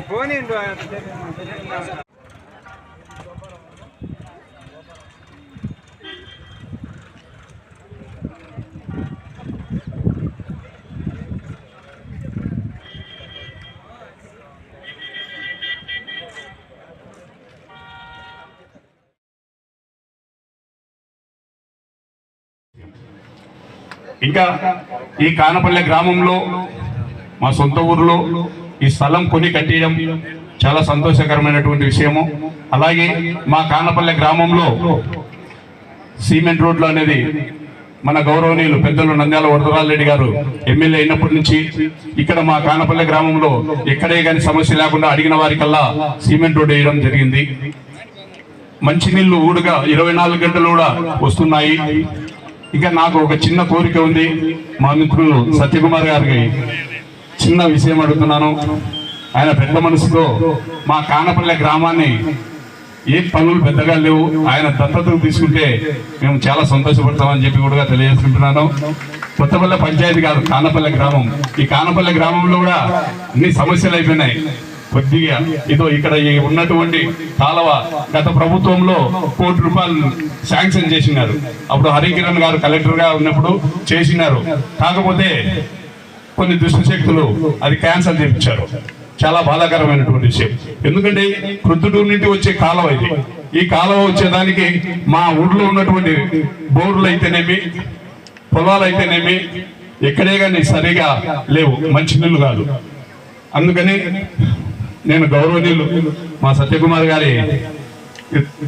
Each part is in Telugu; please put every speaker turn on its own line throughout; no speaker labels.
పోనీ
ఇంకా ఈ కానపల్లె గ్రామంలో మా సొంత ఊర్లో ఈ స్థలం కొని కట్టేయడం చాలా సంతోషకరమైనటువంటి విషయము. అలాగే మా కానపల్లె గ్రామంలో సిమెంట్ రోడ్లు అనేది మన గౌరవనీయులు పెద్దలు నంద్యాల వరదరాజరెడ్డి గారు ఎమ్మెల్యే అయినప్పటి నుంచి ఇక్కడ మా కానపల్లె గ్రామంలో ఎక్కడే కానీ సమస్య లేకుండా అడిగిన వారికల్లా సిమెంట్ రోడ్ వేయడం జరిగింది. మంచినీళ్ళు ఊడుగా ఇరవై నాలుగు గంటలు కూడా వస్తున్నాయి. ఇంకా నాకు ఒక చిన్న కోరిక ఉంది. మా మిత్రులు సత్యకుమార్ గారికి చిన్న విషయం అడుగుతున్నాను. ఆయన పెద్ద మనసుతో మా కానపల్లె గ్రామాన్ని ఏ పనులు పెద్దగా లేవు. ఆయన దత్తతకు తీసుకుంటే మేము చాలా సంతోషపడతామని చెప్పి కూడా తెలియజేసుకుంటున్నాను. కొత్తపల్లె పంచాయతీ కాదు కానపల్లె గ్రామం. ఈ కానపల్లె గ్రామంలో కూడా అన్ని సమస్యలు అయిపోయినాయి. కొద్దిగా ఇదో ఇక్కడ ఈ ఉన్నటువంటి కాలువ గత ప్రభుత్వంలో కోటి రూపాయలు శాంక్షన్ చేసినారు. అప్పుడు హరికిరణ్ గారు కలెక్టర్గా ఉన్నప్పుడు చేసినారు. కాకపోతే కొన్ని దుష్టశక్తులు అది క్యాన్సల్ చేయించారు. చాలా బాధాకరమైనటువంటి విషయం. ఎందుకంటే కృతుడు నుండి వచ్చే కాలువ ఇది. ఈ కాలువ వచ్చేదానికి మా ఊళ్ళో ఉన్నటువంటి బోర్లు అయితేనేమి పొలాలు అయితేనేమి ఎక్కడే కానీ సరిగా లేవు. మంచినీళ్ళు కాదు. అందుకని నేను గౌరవనీయులు మా సత్యకుమార్ గారి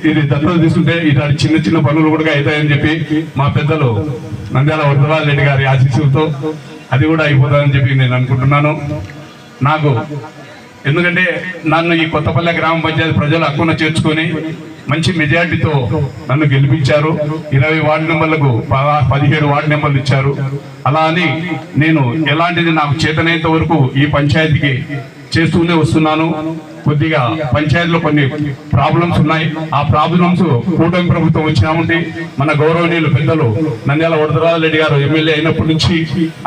ఇది దత్తత తీసుకుంటే ఇలాంటి చిన్న చిన్న పనులు కూడా అవుతాయని చెప్పి మా పెద్దలు నంద్యాల వరదరాజ రెడ్డి గారి ఆశీస్సులతో అది కూడా అయిపోతుందని చెప్పి నేను అనుకుంటున్నాను. నాకు ఎందుకంటే నన్ను ఈ కొత్తపల్లె గ్రామ పంచాయతీ ప్రజలు హక్కున చేర్చుకొని మంచి మెజార్టీతో నన్ను గెలిపించారు. ఇరవై వార్డు నెంబర్లకు పదిహేడు వార్డు నెంబర్లు ఇచ్చారు. అలా అని నేను ఎలాంటిది నాకు చేతనైనంత వరకు ఈ పంచాయతీకి చేస్తూనే వస్తున్నాను. కొద్దిగా పంచాయతీలో కొన్ని ప్రాబ్లమ్స్ ఉన్నాయి. ఆ ప్రాబ్లమ్స్ కూటమి ప్రభుత్వం వచ్చినామంటే మన గౌరవనీయులు పెద్దలు నంద్యాల వరదరాజరెడ్డి గారు ఎమ్మెల్యే అయినప్పటి నుంచి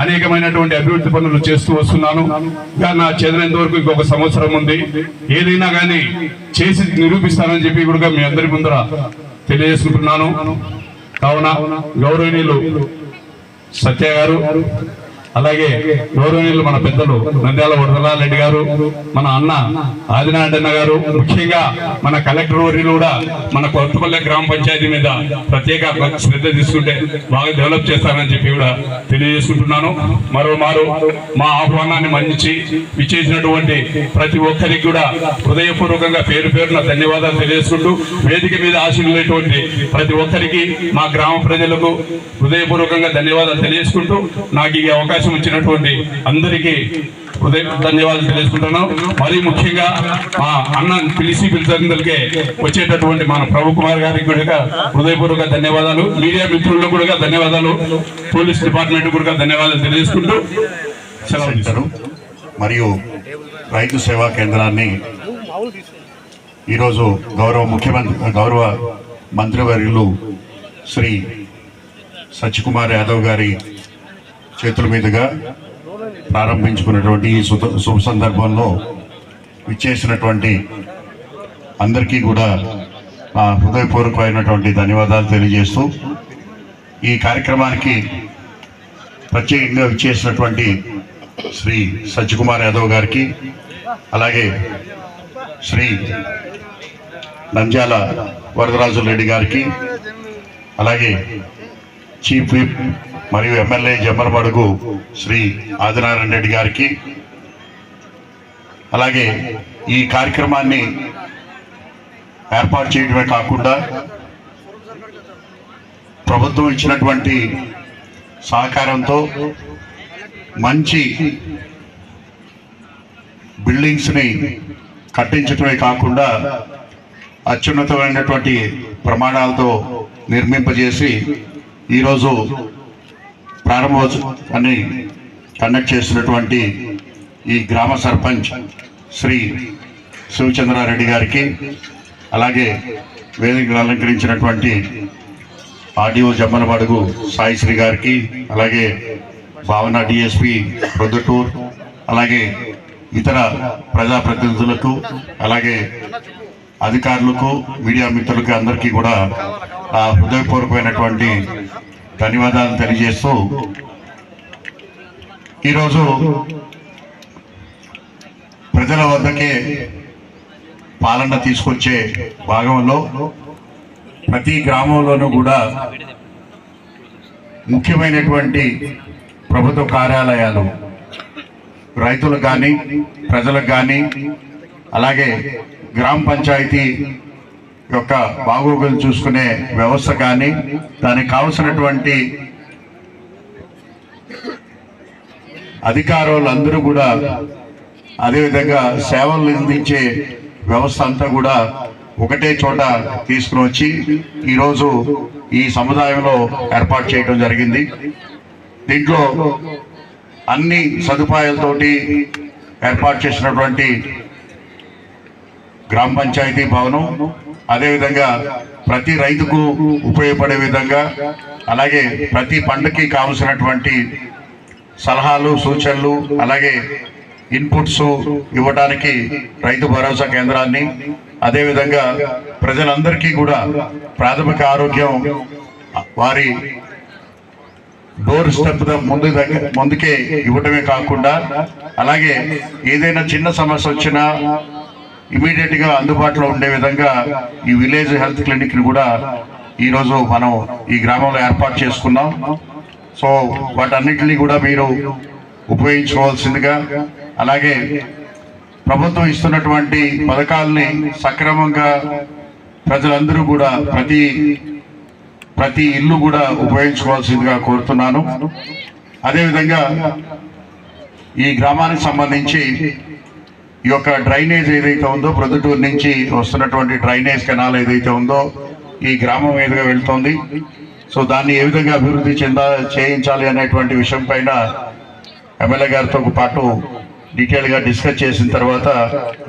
అనేకమైనటువంటి అభివృద్ధి పనులు చేస్తూ వస్తున్నాను. నా చేదనంత వరకు ఇంకొక సంవత్సరం ఉంది. ఏదైనా కానీ చేసి నిరూపిస్తానని చెప్పి కూడా మీ అందరి ముందర తెలియజేసుకుంటున్నాను. కావున గౌరవనీయులు సత్య గారు అలాగే గౌరవనీయులు మన పెద్దలు నంద్యాల వరదలారెడ్డి గారు మన అన్న ఆదినారాయణ గారు ముఖ్యంగా మన కలెక్టర్ వర్యులు కూడా మన కొత్తపల్లె గ్రామ పంచాయతీ మీద ప్రత్యేక శ్రద్ధ తీసుకుంటే బాగా డెవలప్ చేస్తారని చెప్పి కూడా తెలియజేసుకుంటున్నాను. మరో మారు మా ఆహ్వానాన్ని మన్నించి విచ్చేసినటువంటి ప్రతి ఒక్కరికి కూడా హృదయపూర్వకంగా పేరు పేరున ధన్యవాదాలు తెలియజేసుకుంటూ వేదిక మీద ఆశీనులైనటువంటి ప్రతి ఒక్కరికి మా గ్రామ ప్రజలకు హృదయపూర్వకంగా ధన్యవాదాలు తెలియజేసుకుంటూ నాకు ఈ అవకాశం ఇచ్చినటువంటి అందరికీ హృదయ ధన్యవాదాలు తెలుసుకుంటున్నాం మరీ ముఖ్యంగా మా అన్న పిలిచి పిలిచినందుకే వచ్చేటటువంటి మన ప్రభు కుమార్ గారికి కూడా హృదయపూర్వక ధన్యవాదాలు. మీడియా మిత్రులకు కూడా ధన్యవాదాలు. పోలీస్ డిపార్ట్మెంట్ కూడా ధన్యవాదాలు తెలియజేసుకుంటూ సెలవు
మరియు రైతు సేవా కేంద్రాన్ని ఈరోజు గౌరవ ముఖ్యమంత్రి గౌరవ మంత్రివర్యులు శ్రీ సత్యకుమార్ యాదవ్ గారి చేతుల మీదుగా ప్రారంభించుకున్నటువంటి ఈ శుభ సందర్భంలో విచ్చేసినటువంటి అందరికీ కూడా నా హృదయపూర్వకమైనటువంటి ధన్యవాదాలు తెలియజేస్తూ ఈ కార్యక్రమానికి ప్రత్యేకంగా విచ్చేసినటువంటి శ్రీ సత్యకుమార్ యాదవ్ గారికి అలాగే శ్రీ నంద్యాల వరదరాజు రెడ్డి గారికి అలాగే చీఫ్ విప్ మరియు ఎమ్మెల్యే జమ్మలమడుగు శ్రీ ఆదినారాయణ రెడ్డి గారికి. అలాగే ఈ కార్యక్రమాన్ని ఏర్పాటు చేయడమే కాకుండా ప్రభుత్వం ఇచ్చినటువంటి సహకారంతో మంచి బిల్డింగ్స్ని కట్టించడమే కాకుండా అత్యున్నతమైనటువంటి ప్రమాణాలతో నిర్మింపజేసి ఈరోజు ప్రారంభోత్సవాన్ని కండక్ట్ చేసినటువంటి ఈ గ్రామ సర్పంచ్ శ్రీ శివచంద్రారెడ్డి గారికి అలాగే వేదికలు అలంకరించినటువంటి ఆర్డీఓ జమ్మలమడుగు సాయిశ్రీ గారికి అలాగే భావన డిఎస్పి ప్రొద్దుటూర్ అలాగే ఇతర ప్రజాప్రతినిధులకు అలాగే అధికారులకు మీడియా మిత్రులకు అందరికీ కూడా హృదయపూర్వకమైనటువంటి ధన్యవాదాలు తెలియజేస్తూ ఈరోజు ప్రజల వద్దకే పాలన తీసుకొచ్చే భాగంలో ప్రతి గ్రామంలోనూ కూడా ముఖ్యమైనటువంటి ప్రభుత్వ కార్యాలయాలు రైతులకు కానీ ప్రజలకు కానీ అలాగే గ్రామ పంచాయతీ యొక్క బాగోగులు చూసుకునే వ్యవస్థ కానీ దానికి కావలసినటువంటి అధికారులందరూ కూడా అదేవిధంగా సేవలు అందించే వ్యవస్థ అంతా కూడా ఒకటే చోట తీసుకుని వచ్చి ఈరోజు ఈ సముదాయంలో ఏర్పాటు చేయడం జరిగింది. దీంట్లో అన్ని సదుపాయాలతోటి ఏర్పాటు చేసినటువంటి గ్రామ పంచాయతీ భవనం అదేవిధంగా ప్రతి రైతుకు ఉపయోగపడే విధంగా అలాగే ప్రతి పంటకి కావలసినటువంటి సలహాలు సూచనలు అలాగే ఇన్పుట్స్ ఇవ్వడానికి రైతు భరోసా కేంద్రాన్ని అదేవిధంగా ప్రజలందరికీ కూడా ప్రాథమిక ఆరోగ్యం వారి డోర్ స్టెప్ ముందు ముందుకే ఇవ్వటమే కాకుండా అలాగే ఏదైనా చిన్న సమస్య వచ్చినా ఇమీడియట్గా అందుబాటులో ఉండే విధంగా ఈ విలేజ్ హెల్త్ క్లినిక్ని కూడా ఈరోజు మనం ఈ గ్రామంలో ఏర్పాటు చేసుకున్నాం. సో వాటన్నిటిని కూడా మీరు ఉపయోగించుకోవాల్సిందిగా అలాగే ప్రభుత్వం ఇస్తున్నటువంటి పథకాలని సక్రమంగా ప్రజలందరూ కూడా ప్రతి ప్రతి ఇల్లు కూడా ఉపయోగించుకోవాల్సిందిగా కోరుతున్నాను. అదేవిధంగా ఈ గ్రామానికి సంబంధించి ఈ యొక్క డ్రైనేజ్ ఏదైతే ఉందో ప్రొద్దుటూరు నుంచి వస్తున్నటువంటి డ్రైనేజ్ కెనాల్ ఏదైతే ఉందో ఈ గ్రామం మీదుగా వెళుతుంది. సో దాన్ని ఏ విధంగా అభివృద్ధి చెందా చేయించాలి అనేటువంటి విషయం పైన ఎమ్మెల్యే గారితో పాటు డీటెయిల్గా డిస్కస్ చేసిన తర్వాత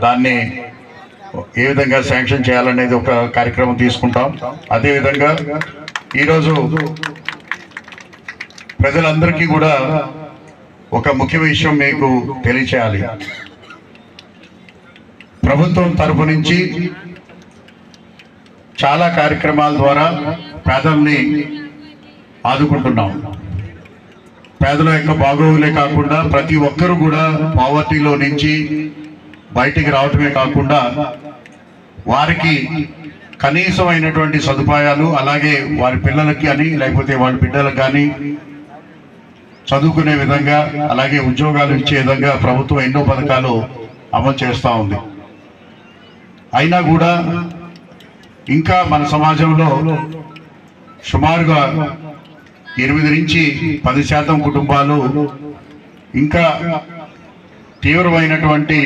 దాన్ని ఏ విధంగా శాంక్షన్ చేయాలనేది ఒక కార్యక్రమం తీసుకుంటాం. అదేవిధంగా ఈరోజు ప్రజలందరికీ కూడా ఒక ముఖ్య విషయం మీకు తెలియచేయాలి. ప్రభుత్వం తరపు నుంచి చాలా కార్యక్రమాల ద్వారా పేదల్ని ఆదుకుంటున్నాం. పేదల యొక్క బాగోగులే కాకుండా ప్రతి ఒక్కరూ కూడా పావర్టీలో నుంచి బయటికి రావటమే కాకుండా వారికి కనీసమైనటువంటి సదుపాయాలు అలాగే వారి పిల్లలకి కానీ లేకపోతే వాళ్ళ బిడ్డలకు కానీ చదువుకునే విధంగా అలాగే ఉద్యోగాలు ఇచ్చే విధంగా ప్రభుత్వం ఎన్నో పథకాలు అమలు చేస్తూ ఉంది. అయినా కూడా ఇంకా మన సమాజంలో సుమారుగా ఎనిమిది నుంచి పది శాతం కుటుంబాలు ఇంకా తీవ్రమైనటువంటి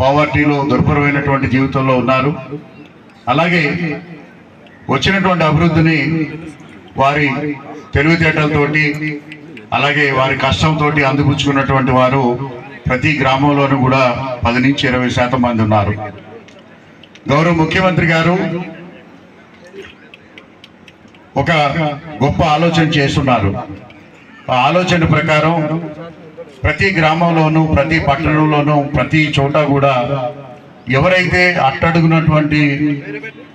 పావర్టీలో దుర్భరమైనటువంటి జీవితంలో ఉన్నారు. అలాగే వచ్చినటువంటి అభివృద్ధిని వారి తెలివితేటలతోటి అలాగే వారి కష్టంతో అందిపుచ్చుకున్నటువంటి వారు ప్రతి గ్రామంలోనూ కూడా పది నుంచి ఇరవై శాతం మంది ఉన్నారు. గౌరవ ముఖ్యమంత్రి గారు ఒక గొప్ప ఆలోచన చేస్తున్నారు. ఆ ఆలోచన ప్రకారం ప్రతి గ్రామంలోనూ ప్రతి పట్టణంలోనూ ప్రతి చోట కూడా ఎవరైతే అట్టడుగునటువంటి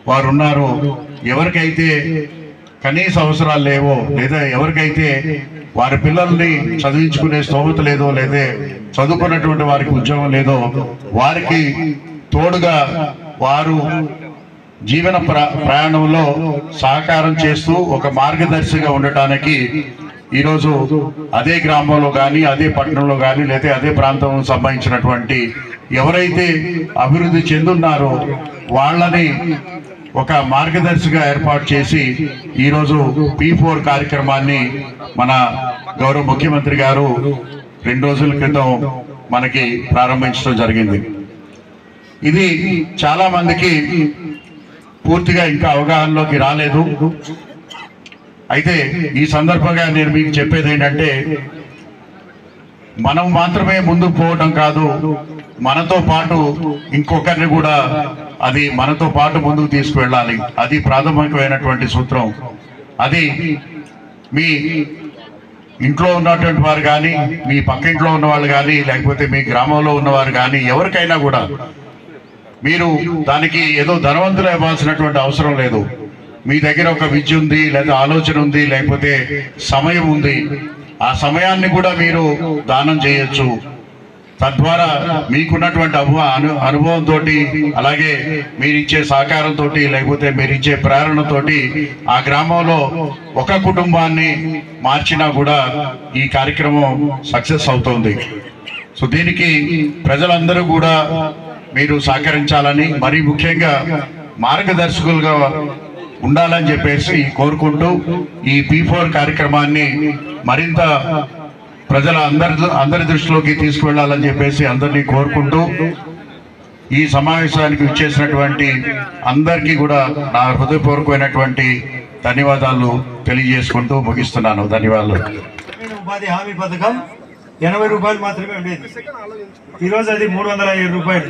వారు ఉన్నారో ఎవరికైతే కనీస అవసరాలు లేవో లేదా ఎవరికైతే వారి పిల్లల్ని చదివించుకునే స్తోమత లేదో లేదా చదువుకున్నటువంటి వారికి ఉద్యోగం లేదో వారికి తోడుగా వారు జీవన ప్ర- ప్రయాణంలో సహకారం చేస్తూ ఒక మార్గదర్శిగా ఉండటానికి ఈరోజు అదే గ్రామంలో కానీ అదే పట్టణంలో కానీ లేదా అదే ప్రాంతంలో సంబంధించినటువంటి ఎవరైతే అభివృద్ధి చెందున్నారో వాళ్ళని ఒక మార్గదర్శిగా ఏర్పాటు చేసి ఈరోజు పి ఫోర్ కార్యక్రమాన్ని మన గౌరవ ముఖ్యమంత్రి గారు రెండు రోజుల క్రితం మనకి ప్రారంభించడం జరిగింది. ఇది చాలా మందికి పూర్తిగా ఇంకా అవగాహనలోకి రాలేదు. అయితే ఈ సందర్భంగా నేను మీకు చెప్పేది ఏంటంటే మనం మాత్రమే ముందుకు పోవటం కాదు మనతో పాటు ఇంకొకరిని కూడా అది మనతో పాటు ముందుకు తీసుకువెళ్ళాలి. అది ప్రాథమికమైనటువంటి సూత్రం. అది మీ ఇంట్లో ఉన్నటువంటి వారు కానీ మీ పక్కింట్లో ఉన్నవాళ్ళు కానీ లేకపోతే మీ గ్రామంలో ఉన్నవారు కానీ ఎవరికైనా కూడా మీరు దానికి ఏదో ధనవంతులు ఇవ్వాల్సినటువంటి అవసరం లేదు. మీ దగ్గర ఒక విద్య ఉంది లేదా ఆలోచన ఉంది లేకపోతే సమయం ఉంది. ఆ సమయాన్ని కూడా మీరు దానం చేయొచ్చు. తద్వారా మీకున్నటువంటి అనుభవ అను అనుభవంతో అలాగే మీరిచ్చే సహకారంతో లేకపోతే మీరిచ్చే ప్రేరణతోటి ఆ గ్రామంలో ఒక కుటుంబాన్ని మార్చినా కూడా ఈ కార్యక్రమం సక్సెస్ అవుతుంది. సో దీనికి ప్రజలందరూ కూడా మీరు సహకరించాలని మరీ ముఖ్యంగా మార్గదర్శకులుగా ఉండాలని చెప్పేసి కోరుకుంటూ ఈ పీ ఫోర్ కార్యక్రమాన్ని మరింత ప్రజల అందరి అందరి దృష్టిలోకి తీసుకువెళ్ళాలని చెప్పేసి అందరినీ కోరుకుంటూ ఈ సమావేశానికి ఇచ్చేసినటువంటి అందరికీ కూడా నా హృదయపూర్వకమైనటువంటి ధన్యవాదాలు తెలియజేసుకుంటూ ముగిస్తున్నాను. ధన్యవాదాలు.
ఉపాధి హామీ పథకం ఎనభై రూపాయలు మాత్రమే ఉండేది. ఈరోజు అది మూడు వందల ఐదు రూపాయలు.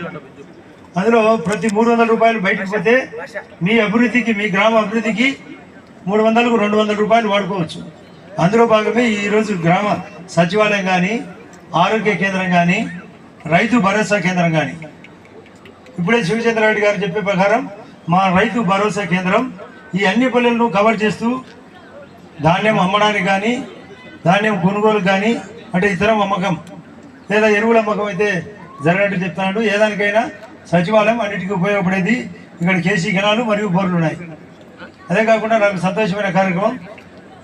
అందులో ప్రతి మూడు వందల రూపాయలు బయటకు పోతే మీ అభివృద్ధికి మీ గ్రామ అభివృద్ధికి మూడు వందలకు రెండు వందల రూపాయలు వాడుకోవచ్చు. అందులో భాగమే ఈరోజు గ్రామ సచివాలయం కానీ ఆరోగ్య కేంద్రం కానీ రైతు భరోసా కేంద్రం కానీ ఇప్పుడే శివచంద్రారెడ్డి గారు చెప్పే ప్రకారం మా రైతు భరోసా కేంద్రం ఈ అన్ని పల్లెలను కవర్ చేస్తూ ధాన్యం అమ్మడానికి కానీ ధాన్యం కొనుగోలు కానీ అంటే ఇతరం అమ్మకం లేదా ఎరువుల అమ్మకం అయితే జరిగినట్టు చెప్తున్నాడు. ఏ దానికైనా సచివాలయం అన్నిటికీ ఉపయోగపడేది ఇక్కడ కేసీ కెనాలు మరియు బోర్లు ఉన్నాయి. అదే కాకుండా నాకు సంతోషమైన కార్యక్రమం.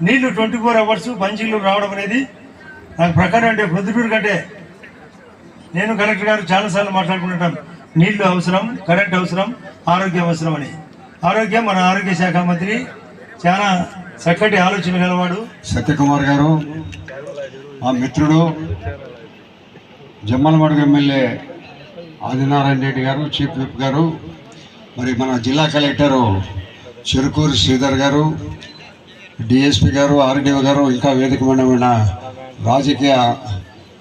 నీళ్ళు ట్వంటీ ఫోర్ అవర్స్ పంచీలు రావడం అనేది నాకు ప్రకారం అంటే ప్రొద్దుటూరు కంటే నేను కలెక్టర్ గారు చాలాసార్లు మాట్లాడుకుంటున్నాం నీళ్ళు అవసరం కరెంట్ అవసరం ఆరోగ్యం అవసరం అని. ఆరోగ్యం మన ఆరోగ్య శాఖ మంత్రి చాలా చక్కటి ఆలోచన గలవాడు.
సత్యకుమార్ గారు మా మిత్రుడు జమ్మలమడుగు ఎమ్మెల్యే ఆదినారాయణ రెడ్డి గారు చీఫ్ విప్ గారు మరి మన జిల్లా కలెక్టరు చెరుకూరు శ్రీధర్ గారు డిఎస్పి గారు ఆర్డీఓ గారు ఇంకా వేదిక రాజకీయ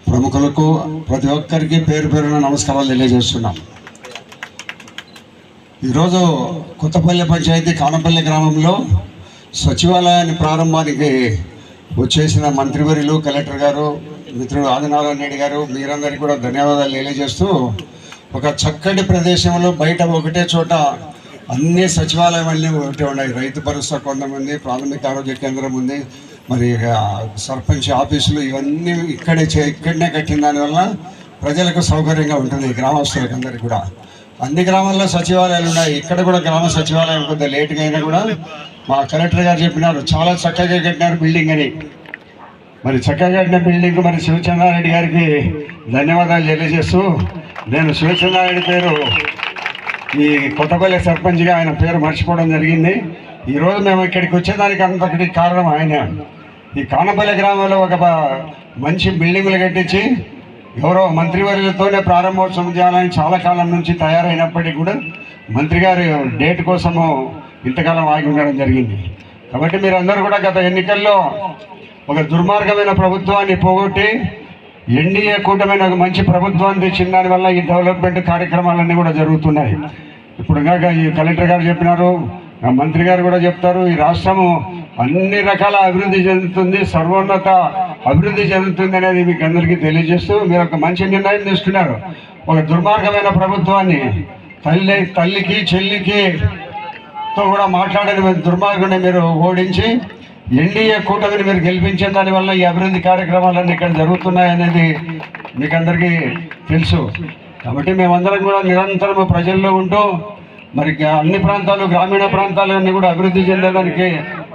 ప్రముఖులకు ప్రతి ఒక్కరికి పేరు పేరున నమస్కారాలు తెలియజేస్తున్నాం. ఈరోజు కొత్తపల్లి పంచాయతీ కానపల్లి గ్రామంలో సచివాలయాన్ని ప్రారంభానికి వచ్చేసిన మంత్రివర్యులు కలెక్టర్ గారు మిత్రుడు ఆదినారాయణ రెడ్డి గారు మీరందరికీ కూడా ధన్యవాదాలు తెలియజేస్తూ ఒక చక్కటి ప్రదేశంలో బయట ఒకటే చోట అన్ని సచివాలయాలన్నీ ఒకటే ఉన్నాయి. రైతు భరోసా కొంతమంది ప్రాథమిక ఆరోగ్య కేంద్రం ఉంది. మరి సర్పంచ్ ఆఫీసులు ఇవన్నీ ఇక్కడే చే- ఇక్కడనే కట్టిన దానివల్ల ప్రజలకు సౌకర్యంగా ఉంటుంది గ్రామస్తులకు అందరికీ కూడా. అన్ని గ్రామాల్లో సచివాలయాలు ఉన్నాయి. ఇక్కడ కూడా గ్రామ సచివాలయం కొంత లేట్గా అయినా కూడా మా కలెక్టర్ గారు చెప్పినారు. చాలా చక్కగా కట్టినారు బిల్డింగ్ అని. మరి చక్కగా కట్టిన బిల్డింగ్ మరి శివచంద్రారెడ్డి గారికి ధన్యవాదాలు తెలియజేస్తూ నేను శివచంద్రారెడ్డి పేరు ఈ కొత్తపల్లి సర్పంచ్గా ఆయన పేరు మర్చిపోవడం జరిగింది. ఈరోజు మేము ఇక్కడికి వచ్చేదానికి అంతటికి కారణం ఆయన. ఈ కానపల్లి గ్రామంలో ఒక మంచి బిల్డింగులు కట్టించి ఎవరో మంత్రివర్యులతోనే ప్రారంభోత్సవం చేయాలని చాలా కాలం నుంచి తయారైనప్పటికీ కూడా మంత్రి గారి డేట్ కోసము ఇంతకాలం ఆగి ఉండడం జరిగింది. కాబట్టి మీరందరూ కూడా గత ఎన్నికల్లో ఒక దుర్మార్గమైన ప్రభుత్వాన్ని పోగొట్టి ఎన్డీఏ కూటమైన ఒక మంచి ప్రభుత్వాన్ని తెచ్చిన దానివల్ల ఈ డెవలప్మెంట్ కార్యక్రమాలన్నీ కూడా జరుగుతున్నాయి. ఇప్పుడు కాక ఈ కలెక్టర్ గారు చెప్పినారు మంత్రి గారు కూడా చెప్తారు ఈ రాష్ట్రము అన్ని రకాల అభివృద్ధి చెందుతుంది సర్వోన్నత అభివృద్ధి చెందుతుంది అనేది మీకు అందరికీ తెలియజేస్తూ మీరు ఒక మంచి నిర్ణయం తీసుకున్నారు. ఒక దుర్మార్గమైన ప్రభుత్వాన్ని తల్లి తల్లికి చెల్లికి తో కూడా మాట్లాడని దుర్మార్గుని మీరు ఓడించి ఎన్డీఏ కూటమిని మీరు గెలిపించిన దానివల్ల ఈ అభివృద్ధి కార్యక్రమాలన్నీ ఇక్కడ జరుగుతున్నాయి అనేది మీకు అందరికీ తెలుసు. కాబట్టి మేమందరం కూడా నిరంతరం ప్రజల్లో ఉంటూ మరి అన్ని ప్రాంతాలు గ్రామీణ ప్రాంతాలన్నీ కూడా అభివృద్ధి చెందడానికి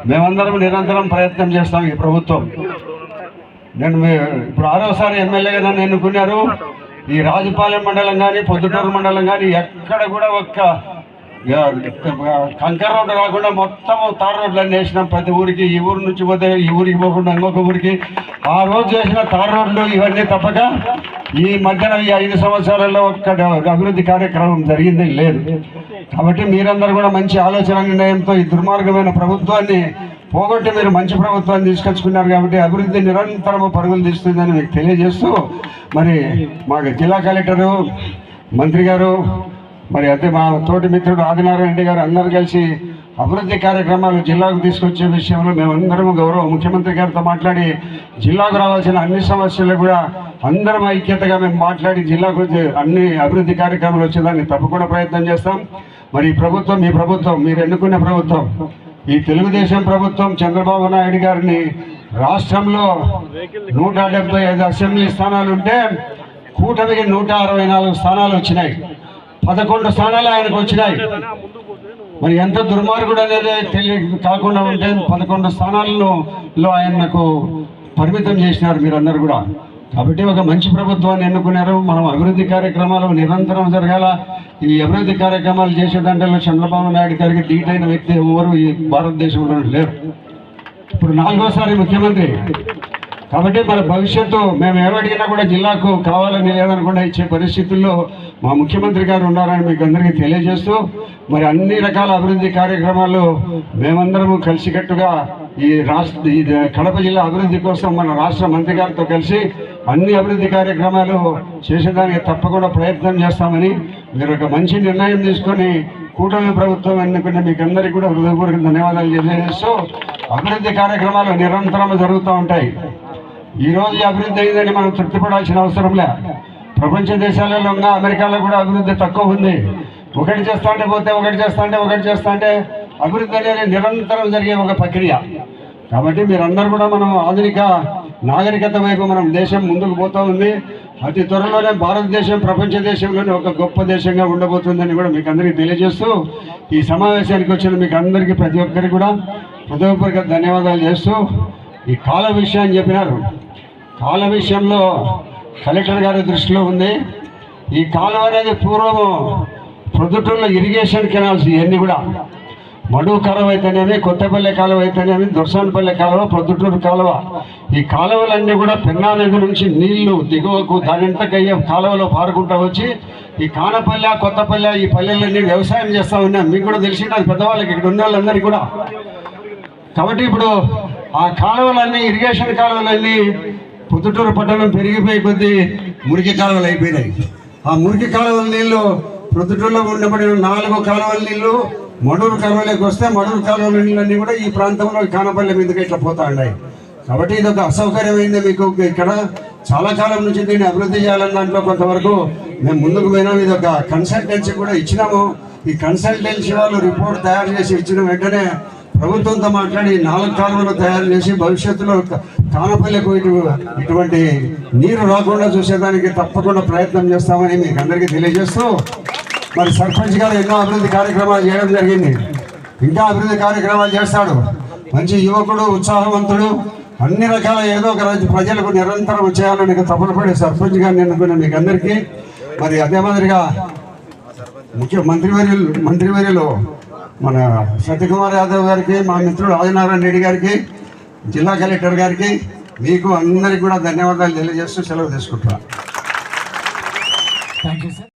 మేమందరం నిరంతరం ప్రయత్నం చేస్తాం ఈ ప్రభుత్వం. నేను ఇప్పుడు ఆరోసారి ఎమ్మెల్యేగా నన్ను ఎన్నుకున్నారు. ఈ రాజపాలెం మండలం కానీ పొద్దుటూరు మండలం కానీ ఎక్కడ కూడా ఒక్క కంకర రోడ్డు రాకుండా మొత్తం తార్ రోడ్లు అన్నీ వేసినాం ప్రతి ఊరికి. ఈ ఊరు నుంచి పోతే ఈ ఊరికి పోకుండా ఇంకొక ఊరికి. ఆ రోజు చేసిన తార్ రోడ్లు ఇవన్నీ తప్పక ఈ మధ్యన ఈ ఐదు సంవత్సరాల్లో ఒక్క అభివృద్ధి కార్యక్రమం జరిగింది లేదు. కాబట్టి మీరందరూ కూడా మంచి ఆలోచన నిర్ణయంతో ఈ దుర్మార్గమైన ప్రభుత్వాన్ని పోగొట్టి మీరు మంచి ప్రభుత్వాన్ని తీసుకొచ్చుకున్నారు కాబట్టి అభివృద్ధి నిరంతరము పరుగులు తీస్తుందని మీకు తెలియజేస్తూ మరి మాకు జిల్లా కలెక్టరు మంత్రి గారు మరి అయితే మా తోటి మిత్రుడు ఆదినారాయణ రెడ్డి గారు అందరూ కలిసి అభివృద్ధి కార్యక్రమాలు జిల్లాకు తీసుకొచ్చే విషయంలో మేమందరం గౌరవ ముఖ్యమంత్రి గారితో మాట్లాడి జిల్లాకు రావాల్సిన అన్ని సమస్యలు కూడా అందరం ఐక్యతగా మేము మాట్లాడి జిల్లాకు అన్ని అభివృద్ధి కార్యక్రమాలు వచ్చేదాన్ని తప్పకుండా ప్రయత్నం చేస్తాం. మరి ఈ ప్రభుత్వం మీ ప్రభుత్వం మీరు ఎన్నుకున్న ప్రభుత్వం ఈ తెలుగుదేశం ప్రభుత్వం చంద్రబాబు నాయుడు గారిని రాష్ట్రంలో నూట డెబ్బై ఐదు అసెంబ్లీ స్థానాలు ఉంటే కూటమికి నూట అరవై నాలుగు స్థానాలు వచ్చినాయి. పదకొండు స్థానాలు ఆయనకు వచ్చినాయి. మరి ఎంత దుర్మార్గుడు అనేది తెలియ కాకుండా ఉంటే పదకొండు స్థానాలలో ఆయనకు పరిమితం చేసినారు మీరందరూ కూడా. కాబట్టి ఒక మంచి ప్రభుత్వాన్ని ఎన్నుకున్నారు. మనం అభివృద్ధి కార్యక్రమాలు నిరంతరం జరగాల. ఈ అభివృద్ధి కార్యక్రమాలు చేసే దాంట్లో చంద్రబాబు నాయుడు గారికి ధీటైన వ్యక్తి ఎవరు ఈ భారతదేశంలో లేరు. ఇప్పుడు నాలుగోసారి ముఖ్యమంత్రి. కాబట్టి మన భవిష్యత్తు మేము ఏమడిగినా కూడా జిల్లాకు కావాలని లేదనకుండా ఇచ్చే పరిస్థితుల్లో మా ముఖ్యమంత్రి గారు ఉన్నారని మీకు అందరికీ తెలియజేస్తూ మరి అన్ని రకాల అభివృద్ధి కార్యక్రమాలు మేమందరము కలిసికట్టుగా ఈ రాష్ట్ర ఈ కడప జిల్లా అభివృద్ధి కోసం మన రాష్ట్ర మంత్రి గారితో కలిసి అన్ని అభివృద్ధి కార్యక్రమాలు చేసేదానికి తప్పకుండా ప్రయత్నం చేస్తామని మీరు ఒక మంచి నిర్ణయం తీసుకొని కూటమి ప్రభుత్వం ఎన్నుకున్న మీకు అందరికీ కూడా హృదయపూర్వక ధన్యవాదాలు తెలియజేస్తూ అభివృద్ధి కార్యక్రమాలు నిరంతరం జరుగుతూ ఉంటాయి. ఈ రోజు అభివృద్ధి అయిందని మనం తృప్తిపడాల్సిన అవసరం లే. ప్రపంచ దేశాలలో ఉన్న అమెరికాలో కూడా అభివృద్ధి తక్కువ ఉంది. ఒకటి చేస్తాంటే పోతే ఒకటి చేస్తాంటే ఒకటి చేస్తాంటే అభివృద్ధి అనేది నిరంతరం జరిగే ఒక ప్రక్రియ. కాబట్టి మీరందరూ కూడా మనం ఆధునిక నాగరికత వైపు మనం దేశం ముందుకు పోతూ ఉంది. అతి త్వరలోనే భారతదేశం ప్రపంచ దేశంలోనే ఒక గొప్ప దేశంగా ఉండబోతుందని కూడా మీకు అందరికీ తెలియజేస్తూ ఈ సమావేశానికి వచ్చిన మీకు అందరికీ ప్రతి ఒక్కరికి కూడా హృదయపూర్వక ధన్యవాదాలు చేస్తూ ఈ కాల విషయాన్ని చెప్పినారు. కాల విషయంలో కలెక్టర్ గారి దృష్టిలో ఉంది. ఈ కాలువ అనేది పూర్వము ప్రొద్దుటూరులో ఇరిగేషన్ కెనాల్స్ ఇవన్నీ కూడా. మడుగు కాలువ అయితేనేమి కొత్తపల్లె కాలువ అయితేనేమి దుర్సానపల్లె కాలువ ప్రొద్దుటూరు కాలువ. ఈ కాలువలన్నీ కూడా పెన్నా నది నుంచి నీళ్ళు దిగువకు దానింతకయ్యే కాలువలో పారుకుంటూ వచ్చి ఈ కానపల్లె కొత్తపల్లె ఈ పల్లెలన్నీ వ్యవసాయం చేస్తూ ఉన్నాం. మీకు కూడా తెలిసి పెద్దవాళ్ళకి ఇక్కడ ఉన్న వాళ్ళందరికీ కూడా. కాబట్టి ఇప్పుడు ఆ కాలువలన్నీ ఇరిగేషన్ కాలువలన్నీ పొద్దుటూరు పట్టణం పెరిగిపోయి కొద్దీ మురికి కాలువలు అయిపోయినాయి. ఆ మురికి కాలువల నీళ్ళు పొద్దుటూరులో ఉండబడిన నాలుగు కాలువల నీళ్ళు మడూరు కాలువలోకి వస్తే మడూరు కాలువల నీళ్ళన్నీ కూడా ఈ ప్రాంతంలో కానపల్లి మీదకి ఇట్లా పోతా ఉన్నాయి. కాబట్టి ఇది ఒక అసౌకర్యమైంది మీకు. ఇక్కడ చాలా కాలం నుంచి దీన్ని అభివృద్ధి చేయాలని దాంట్లో కొంతవరకు మేము ముందుకు పోయినాం. ఇది ఒక కన్సల్టెన్సీ కూడా ఇచ్చినాము. ఈ కన్సల్టెన్సీ వాళ్ళు రిపోర్ట్ తయారు చేసి ఇచ్చిన వెంటనే ప్రభుత్వంతో మాట్లాడి నాలుగు కాలువలు తయారు చేసి భవిష్యత్తులో కానపల్లెకు ఇటు ఇటువంటి నీరు రాకుండా చూసేదానికి తప్పకుండా ప్రయత్నం చేస్తామని మీకు అందరికీ తెలియజేస్తూ మరి సర్పంచ్ గారు ఎన్నో అభివృద్ధి కార్యక్రమాలు చేయడం జరిగింది. ఇంకా అభివృద్ధి కార్యక్రమాలు చేస్తాడు. మంచి యువకుడు ఉత్సాహవంతుడు అన్ని రకాల ఏదో ఒక రోజు ప్రజలకు నిరంతరం చేయాలని తపన పడే సర్పంచ్ గారిని ఎన్నుకున్న మీకు అందరికీ మరి అదే మాదిరిగా ముఖ్య మంత్రివర్యులు మంత్రివర్యులు మన సత్యకుమార్ యాదవ్ గారికి మా మిత్రుడు ఆదినారాయణ రెడ్డి గారికి జిల్లా కలెక్టర్ గారికి మీకు అందరికీ కూడా ధన్యవాదాలు తెలియజేస్తూ సెలవు తీసుకుంటున్నాను
థ్యాంక్ యూ సార్